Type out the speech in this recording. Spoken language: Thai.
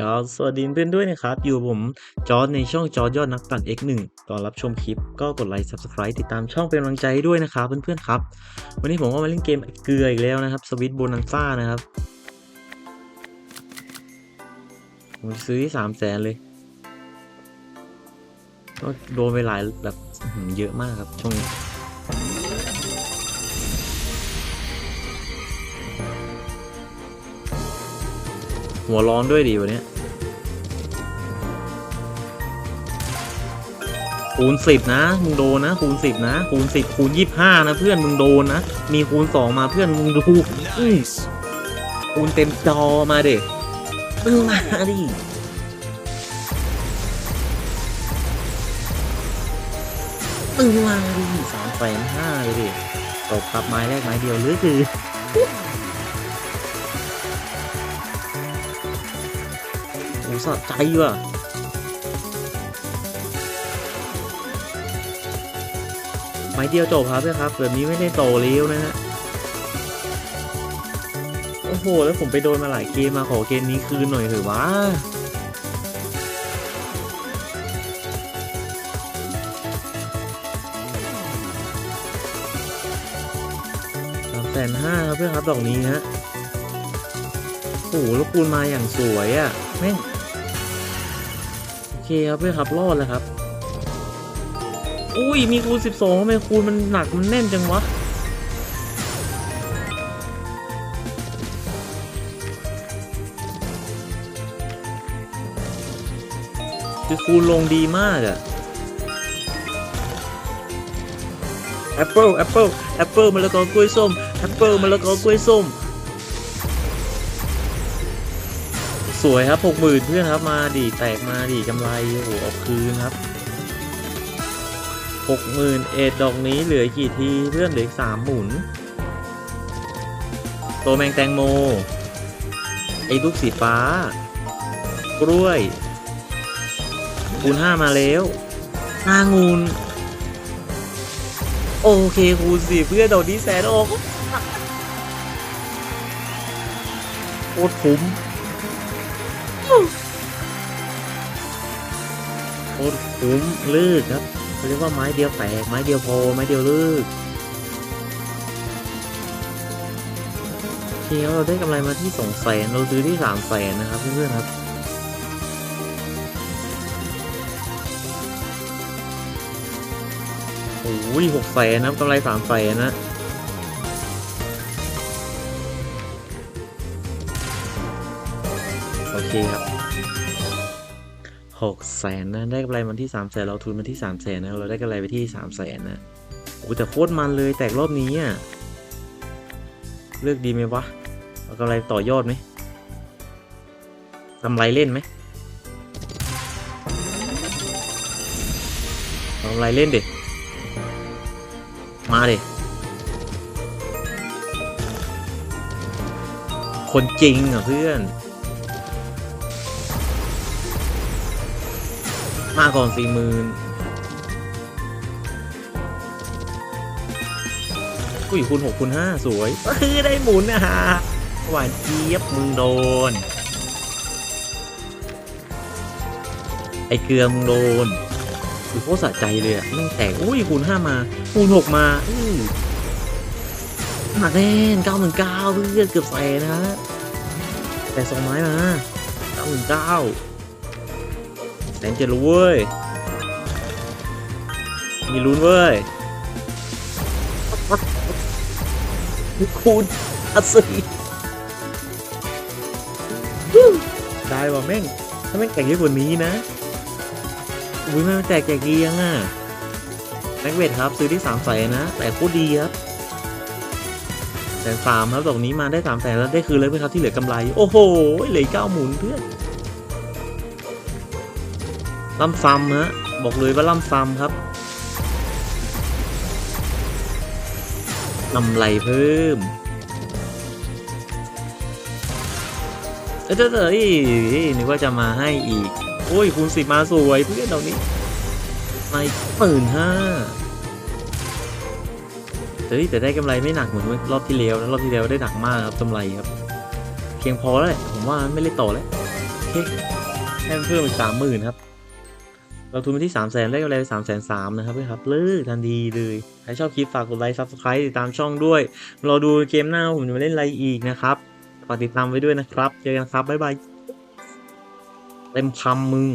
ครับสวัสดีเพื่อนด้วยนะครับ อยู่ผมจอร์จในช่องจอร์จยอดนักปั่น X1 ก่อนรับชมคลิปก็กดไลค์ Subscribe ติดตามช่องเป็นกำลังใจให้ด้วยนะครับเพื่อนๆครับ วันนี้ผมก็มาเล่นเกมเกลืออีกแล้วนะครับสวิตโบนันซ่านะครับผมซื้อที่สามแสนเลย ก็โดนไปหลายแบบเยอะมากครับช่วงนี้ หัวร้อนด้วยดีวันเนี้ยคูณสิบนะมึงโดนนะคูณสิบนะคูณสิบคูณยี่ห้านะเพื่อนมึงโดนนะ มีคูณสองมาเพื่อนมึงดูอืมคูณเต็มจอมาเด็มึงมาดิมึงมาดิสามแสนห้าเลยดิตบครับไม้แรกไม้เดียวหรือคือ อ้สะใจว่ะไม้เดียวจบครับเพื่อครับแบบนี้ไม่ได้โตเลี้ยวนะฮะโอ้โห แล้วผมไปโดนมาหลายเกมมาขอเกมนี้คืนหน่อยเถอะวะสามแสนห้าครับเพื่อนครับดอกนี้ฮะโอ้โหแล้วคูณมาอย่างสวยอะ่ะ แม่ง เคครับเพื่อนครับรอดแล้วครับ อุ้ยมีคูณสิบสองทำไมคูณมันหนักมันแน่นจังวะคือคูณลงดีมากอะแอปเปิลแอปเปิลแอปเปิลมะละกอกล้วยส้มแอปเปิลมะละกอกล้วยส้ม สวยครับหกหมื่นเพื่อนครับมาดิแตกมาดิกำไรโอ้โหเอาคืนครับหกหมื่นเอ็ดดอกนี้เหลือกี่ทีเพื่อนเหลืออีกสามหมุน ตัวแมงแตงโม ไอ้ลูกสีฟ้า กล้วยคูณห้ามาแล้วห้างูนโอเคคูณสี่เพื่อนดอกนี้แสนออกโคตรคุ้ม คุ้มลิกครับเขาเรียกว่าไม้เดียวแตกไม้เดียวโพไม้เดียวลิกเที่ยวเราได้กำไรมาที่สองแสนเราซื้อที่สามแสนนะครับเพื่อนๆครับโอ้ยหกแสนนะกำไรสามแสนนะโอเคครับ หกแสนนะ ได้กำไรมันที่สามแสนเราทุนมันที่สามแสนนะ เราได้กำไรไปที่สามแสนนะโอ้แต่โคตรมันเลยแตกรอบนี้อะ เลือกดีไหมวะ เอากำไรต่อยอดไหมกำไรเล่นไหมกำไรเล่นเด็มาเด็คนจริงอะเพื่อน มาก่อนสี่หมื่นกูอยู่คูณหกคูณห้าสวยเออได้หมุนนะฮะหวานเจี๊ยบมึงโดน ไอเกลือมึงโดนคือโคตรสะใจเลยอะแม่งแตกอุ้ยคูณห้ามาคูณหกมาอื้อหนักแน่นเก้าหมื่นเก้าเพื่อนเกือบแสนนะฮะแต่สองไม้มาเก้าหมื่นเก้า แสนเจ็ดรู้เว้ย มีลุ้นเว้ยคูณอัศรีได้ว่ะแม่ง ถ้าแม่งแตกเยอะกว่านี้นะ อุ้ยแม่งแตกแจกดียังอะแม็กเวทครับซื้อที่สามแสนนะ แต่โคตรดีครับแสนสามครับดอกนี้มาได้สามแสนแล้วได้คืนเลยไหมครับที่เหลือกำไร โอ้โหเหลือเก้าหมุนเพื่อน ล่ำซ้ำฮะบอกเลยว่าล่ำซ้ำครับกำไรเพิ่มเอ้ยเออนึกว่าจะมาให้อีก โอ้ยคูณสิบมาสวยเพื่อนเรานี้ไม่หมื่นห้าเฮ้ยแต่ได้กำไรไม่หนักเหมือนรอบที่แล้วนะรอบที่แล้วได้หนักมากครับกำไรครับ เพียงพอแล้วแหละผมว่าไม่เล่นต่อแล้วเคให้เพิ่มอีกสามหมื่นครับ เราทุนไปที่สามแสนได้กำไรไปสามแสนสามนะครับเพื่อนครับเลิกทันทีเลย ใครชอบคลิปฝากกดไลค์ซับสไครต์ติดตามช่องด้วย เราดูเกมหน้าผมจะมาเล่นอะไรอีกนะครับฝากติดตามไว้ด้วยนะครับ เจอกันครับ บ๊ายบาย เต็มคำมึง